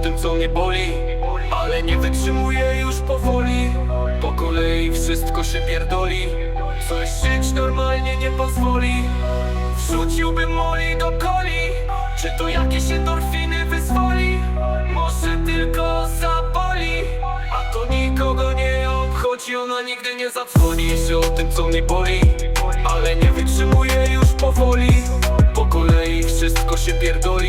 co mnie boli Ale nie wytrzymuję już powoli. Po kolei wszystko się pierdoli Coś żyć normalnie nie pozwoli. Wrzuciłbym moli do coli Czy to jakieś endorfiny wyzwoli? Może tylko zaboli A to nikogo nie obchodzi Ona nigdy nie zadzwoni. Jeszcze o tym co mnie boli Ale nie wytrzymuję już powoli. Po kolei wszystko się pierdoli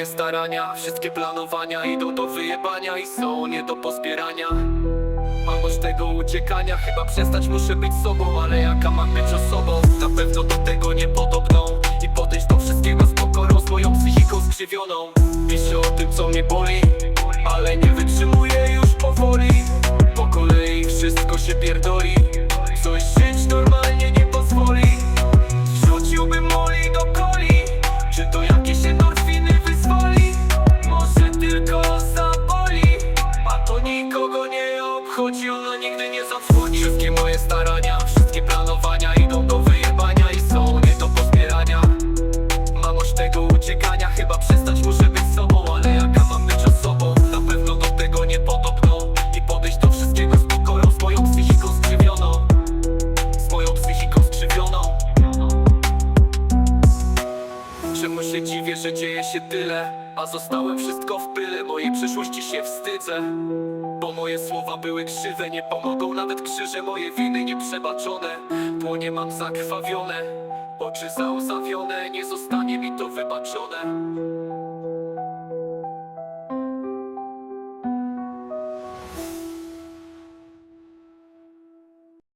moje starania, wszystkie planowania Idą do wyjebania i są nie do pozbierania Mam już tego uciekania Chyba przestać muszę być sobą Ale jaka mam być osobą? Na pewno do tego nie podobną. I podejść do wszystkiego z pokorą Z moją psychiką skrzywioną Piszę o tym co mnie boli Ale nie wytrzymuję nie zadzwoni Wszystkie moje starania, wszystkie planowania Idą do wyjebania i są nie do pozbierania. Mam już tego uciekania Chyba przestać muszę być sobą Ale jaka mam być osobą? Na pewno do tego nie podobną I podejść do wszystkiego z pokorą Z moją psychiką skrzywioną. Z moją psychiką skrzywioną. Czemu się dziwię, że dzieje się tyle A zostałem wszystko w pyle Mojej przyszłości się wstydzę. Bo moje słowa były krzywe Nie pomogą nawet krzyże Moje winy nieprzebaczone. Płonie mam zakrwawione Oczy załzawione Nie zostanie mi to wybaczone